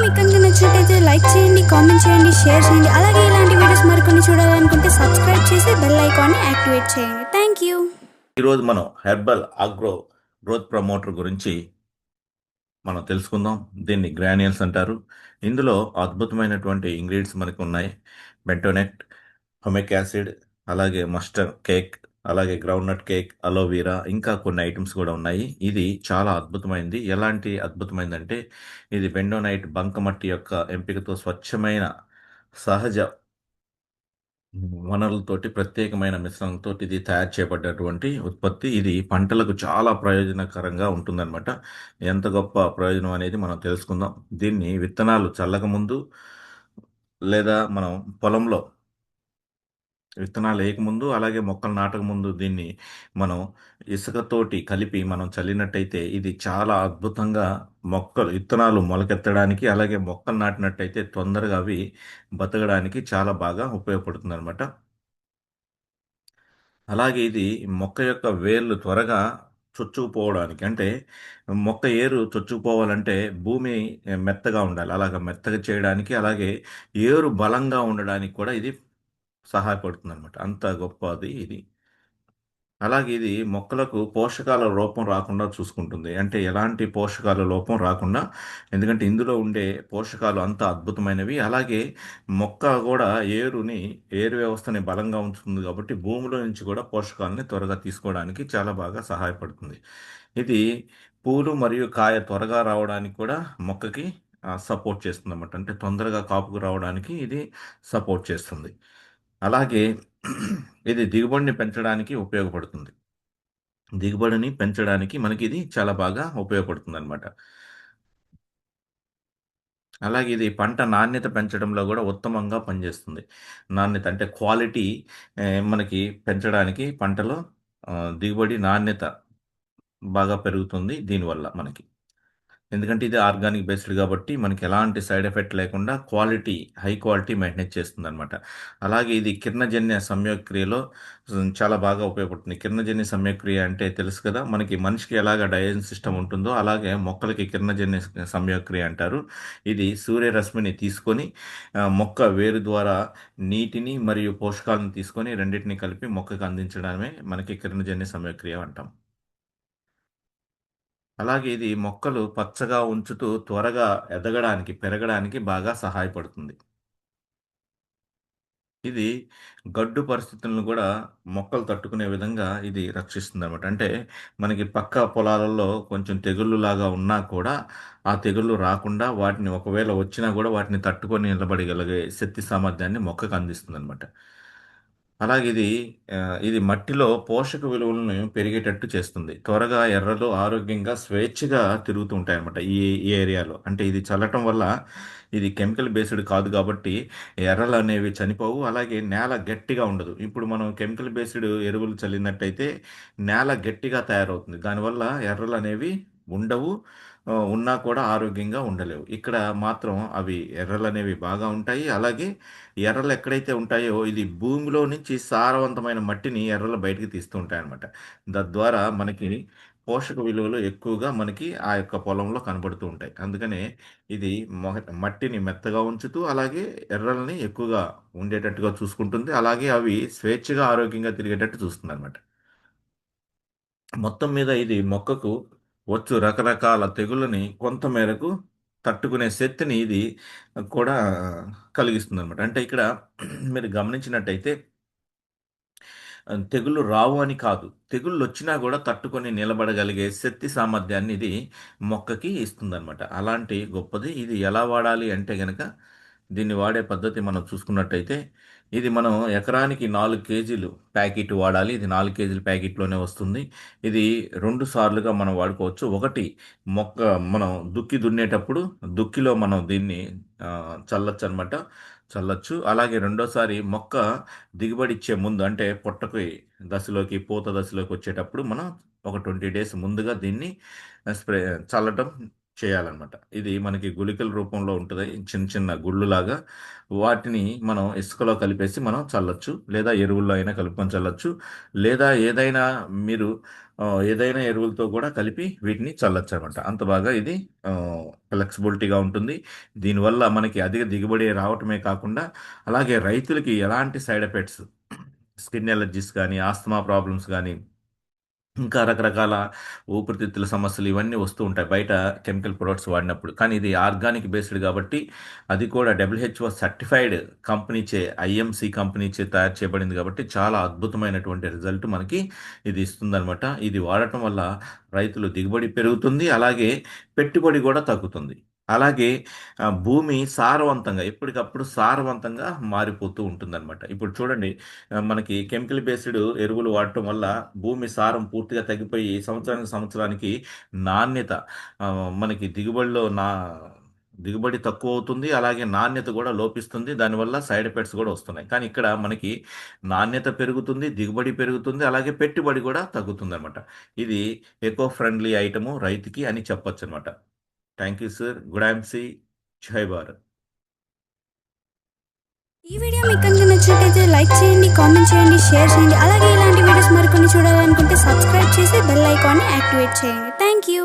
మీకు కనుక నచ్చినట్టయితే లైక్ చేయండి కామెంట్ చేయండి షేర్ చేయండి. అలాగే ఇలాంటి వీడియోస్ మరికొన్ని చూడాలనుకుంటే సబ్స్క్రైబ్ చేసి బెల్ ఐకాన్ని యాక్టివేట్ చేయండి. Thank you. ఈరోజు మనం హెర్బల్ అగ్రో గ్రోత్ ప్రమోటర్ గురించి మనం తెలుసుకుందాం. దీన్ని గ్రానియల్స్ అంటారు. ఇందులో అద్భుతమైనటువంటి ఇంగ్రీడియంట్స్ మనకు ఉన్నాయి. బెంటోనెట్ హొమిక్ యాసిడ్ అలాగే మస్టర్ కేక్ అలాగే గ్రౌండ్నట్ కేక్ అలోవీరా ఇంకా కొన్ని ఐటమ్స్ కూడా ఉన్నాయి. ఇది చాలా అద్భుతమైంది. ఎలాంటి అద్భుతమైందంటే ఇది బెండోనైట్ బంకమట్టి యొక్క ఎంపికతో స్వచ్ఛమైన సహజ వనరులతోటి ప్రత్యేకమైన మిశ్రమంతో ఇది తయారు చేయబడ్డటువంటి ఉత్పత్తి. ఇది పంటలకు చాలా ప్రయోజనకరంగా ఉంటుందన్నమాట. ఎంత గొప్ప ప్రయోజనం అనేది మనం తెలుసుకుందాం. దీన్ని విత్తనాలు చల్లక ముందు లేదా మనం పొలంలో విత్తనాలు వేయకముందు అలాగే మొక్కలు నాటక ముందు దీన్ని మనం ఇసుకతోటి కలిపి మనం చల్లినట్టయితే ఇది చాలా అద్భుతంగా మొక్కలు విత్తనాలు మొలకెత్తడానికి అలాగే మొక్కలు నాటినట్టయితే తొందరగా అవి బతకడానికి చాలా బాగా ఉపయోగపడుతుంది అనమాట అలాగే ఇది మొక్క యొక్క వేర్లు త్వరగా చొచ్చుకుపోవడానికి అంటే మొక్క ఏరు చొచ్చుకుపోవాలంటే భూమి మెత్తగా ఉండాలి. అలాగ మెత్తగా చేయడానికి అలాగే ఏరు బలంగా ఉండడానికి కూడా ఇది సహాయపడుతుంది అనమాట అంత గొప్పది ఇది. అలాగే ఇది మొక్కలకు పోషకాల లోపం రాకుండా చూసుకుంటుంది. అంటే ఎలాంటి పోషకాల లోపం రాకుండా ఎందుకంటే ఇందులో ఉండే పోషకాలు అంత అద్భుతమైనవి. అలాగే మొక్క కూడా ఏరుని ఏరు వ్యవస్థని బలంగా ఉంచుతుంది కాబట్టి భూమిలో నుంచి కూడా పోషకాలని త్వరగా తీసుకోవడానికి చాలా బాగా సహాయపడుతుంది. ఇది పూలు మరియు కాయ త్వరగా రావడానికి కూడా మొక్కకి సపోర్ట్ చేస్తుంది అన్నమాట అంటే తొందరగా కాపుకు రావడానికి ఇది సపోర్ట్ చేస్తుంది. అలాగే ఇది దిగుబడిని పెంచడానికి ఉపయోగపడుతుంది. దిగుబడిని పెంచడానికి మనకి ఇది చాలా బాగా ఉపయోగపడుతుంది అనమాట అలాగే ఇది పంట నాణ్యత పెంచడంలో కూడా ఉత్తమంగా పనిచేస్తుంది. నాణ్యత అంటే క్వాలిటీ మనకి పెంచడానికి పంటలో దిగుబడి నాణ్యత బాగా పెరుగుతుంది దీనివల్ల మనకి. ఎందుకంటే ఇది ఆర్గానిక్ బేస్డ్ కాబట్టి మనకి ఎలాంటి సైడ్ ఎఫెక్ట్ లేకుండా క్వాలిటీ హై క్వాలిటీ మెయింటైన్ చేస్తుంది అనమాట అలాగే ఇది కిరణజన్య సంయోక్రియలో చాలా బాగా ఉపయోగపడుతుంది. కిరణజన్య సంయోక్రియ అంటే తెలుసు కదా మనకి మనిషికి ఎలాగ డైజెషన్ సిస్టమ్ ఉంటుందో అలాగే మొక్కలకి కిరణజన్య సంయోక్రియ అంటారు. ఇది సూర్యరశ్మిని తీసుకొని మొక్క వేరు ద్వారా నీటిని మరియు పోషకాలను తీసుకొని రెండింటిని కలిపి మొక్కకు అందించడమే మనకి కిరణజన్య సంయోక్రియ అంటాం. అలాగే ఇది మొక్కలు పచ్చగా ఉంచుతూ త్వరగా ఎదగడానికి పెరగడానికి బాగా సహాయపడుతుంది. ఇది గడ్డు పరిస్థితులను కూడా మొక్కలు తట్టుకునే విధంగా ఇది రక్షిస్తుంది అనమాట అంటే మనకి పక్క పొలాలలో కొంచెం తెగుళ్ళు లాగా ఉన్నా కూడా ఆ తెగుళ్ళు రాకుండా వాటిని ఒకవేళ వచ్చినా కూడా వాటిని తట్టుకొని నిలబడగలిగే శక్తి సామర్థ్యాన్ని మొక్కకు అందిస్తుంది అనమాట అలాగే ఇది ఇది మట్టిలో పోషక విలువలను పెరిగేటట్టు చేస్తుంది. త్వరగా ఎర్రలు ఆరోగ్యంగా స్వేచ్ఛగా తిరుగుతూ ఉంటాయి అన్నమాట ఈ ఈ ఏరియాలో. అంటే ఇది చల్లటం వల్ల ఇది కెమికల్ బేస్డ్ కాదు కాబట్టి ఎర్రలు అనేవి చనిపోవు అలాగే నేల గట్టిగా ఉండదు. ఇప్పుడు మనం కెమికల్ బేస్డ్ ఎరువులు చల్లినట్టయితే నేల గట్టిగా తయారవుతుంది. దానివల్ల ఎర్రలు అనేవి ఉండవు ఉన్నా కూడా ఆరోగ్యంగా ఉండలేవు. ఇక్కడ మాత్రం అవి ఎర్రలు అనేవి బాగా ఉంటాయి. అలాగే ఎర్రలు ఎక్కడైతే ఉంటాయో ఇది భూమిలో నుంచి సారవంతమైన మట్టిని ఎర్రలు బయటికి తీస్తూ ఉంటాయి అనమాట తద్వారా మనకి పోషక విలువలు ఎక్కువగా మనకి ఆ యొక్క పొలంలో కనబడుతూ ఉంటాయి. అందుకనే ఇది మట్టిని మెత్తగా ఉంచుతూ అలాగే ఎర్రల్ని ఎక్కువగా ఉండేటట్టుగా చూసుకుంటుంది. అలాగే అవి స్వేచ్ఛగా ఆరోగ్యంగా తిరిగేటట్టు చూస్తుంది అనమాట మొత్తం మీద ఇది మొక్కకు వచ్చు. రకరకాల తెగుళ్ళని కొంతమేరకు తట్టుకునే శక్తిని ఇది కూడా కలిగిస్తుంది అనమాట అంటే ఇక్కడ మీరు గమనించినట్టయితే తెగుళ్ళు రావు అని కాదు. తెగుళ్ళు వచ్చినా కూడా తట్టుకొని నిలబడగలిగే శక్తి సామర్థ్యాన్ని ఇది మొక్కకి ఇస్తుందన్నమాట. అలాంటి గొప్పది ఇది ఎలా వాడాలి అంటే గనక దీన్ని వాడే పద్ధతి మనం చూసుకున్నట్టయితే ఇది మనం ఎకరానికి నాలుగు కేజీలు ప్యాకెట్ వాడాలి. ఇది నాలుగు కేజీల ప్యాకెట్లోనే వస్తుంది. ఇది రెండు సార్లుగా మనం వాడుకోవచ్చు. ఒకటి మొక్క మనం దుక్కి దున్నేటప్పుడు దుక్కిలో మనం దీన్ని చల్లొచ్చు అనమాట చల్లచ్చు. అలాగే రెండోసారి మొక్క దిగుబడి ఇచ్చే ముందు అంటే పొట్టకి దశలోకి పూత దశలోకి వచ్చేటప్పుడు మనం ఒక ట్వంటీ డేస్ ముందుగా దీన్ని స్ప్రే చల్లటం చేయాలన్నమాట ఇది మనకి గుళికల రూపంలో ఉంటుంది చిన్న చిన్న గుళ్ళులాగా వాటిని మనం ఇసుకలో కలిపేసి మనం చల్లొచ్చు లేదా ఎరువుల్లో అయినా కలుపుకొని చల్లొచ్చు లేదా ఏదైనా మీరు ఏదైనా ఎరువులతో కూడా కలిపి వీటిని చల్లొచ్చనమాట. అంత బాగా ఇది ఫ్లెక్సిబిలిటీగా ఉంటుంది. దీనివల్ల మనకి అధిక దిగుబడి రావటమే కాకుండా, అలాగే రైతులకి ఎలాంటి సైడ్ ఎఫెక్ట్స్ స్కిన్ ఎలర్జీస్ కానీ ఆస్తమా ప్రాబ్లమ్స్ కానీ ఇంకా రకరకాల ఊపిరితిత్తుల సమస్యలు ఇవన్నీ వస్తూ ఉంటాయి బయట కెమికల్ ప్రొడక్ట్స్ వాడినప్పుడు. కానీ ఇది ఆర్గానిక్ బేస్డ్ కాబట్టి అది కూడా డబ్ల్యూహెచ్ఓ సర్టిఫైడ్ కంపెనీచే ఐఎంసీ కంపెనీచే తయారు చేయబడింది కాబట్టి చాలా అద్భుతమైనటువంటి రిజల్ట్ మనకి ఇది ఇస్తుందనమాట. ఇది వాడటం వల్ల రైతులు దిగుబడి పెరుగుతుంది. అలాగే పెట్టుబడి కూడా తగ్గుతుంది. అలాగే భూమి సారవంతంగా ఎప్పటికప్పుడు సారవంతంగా మారిపోతూ ఉంటుందన్నమాట. ఇప్పుడు చూడండి ఆహ్, మనకి కెమికల్ బేస్డ్ ఎరువులు వాడటం వల్ల భూమి సారం పూర్తిగా తగ్గిపోయి సంవత్సరానికి, సంవత్సరానికి నాణ్యత ఆహ్, మనకి దిగుబడిలో నా దిగుబడి తక్కువ అవుతుంది అలాగే నాణ్యత కూడా లోపిస్తుంది. దానివల్ల సైడ్ ఎఫెక్ట్స్ కూడా వస్తున్నాయి. కానీ ఇక్కడ మనకి నాణ్యత పెరుగుతుంది, దిగుబడి పెరుగుతుంది. అలాగే పెట్టుబడి కూడా తగ్గుతుందనమాట. ఇది ఎకో ఫ్రెండ్లీ ఐటెము రైతుకి అని చెప్పొచ్చనమాట. Thank you sir. Good IMC. జై భారత్. ఈ వీడియో మీకు కనుక నచ్చినట్లయితే లైక్ చేయండి, కామెంట్ చేయండి, షేర్ చేయండి. అలాగే ఇలాంటి వీడియోస్ మరికొన్ని చూడాలనుకుంటే సబ్స్క్రైబ్ చేసి బెల్ ఐకాన్ని యాక్టివేట్ చేయండి. Thank you.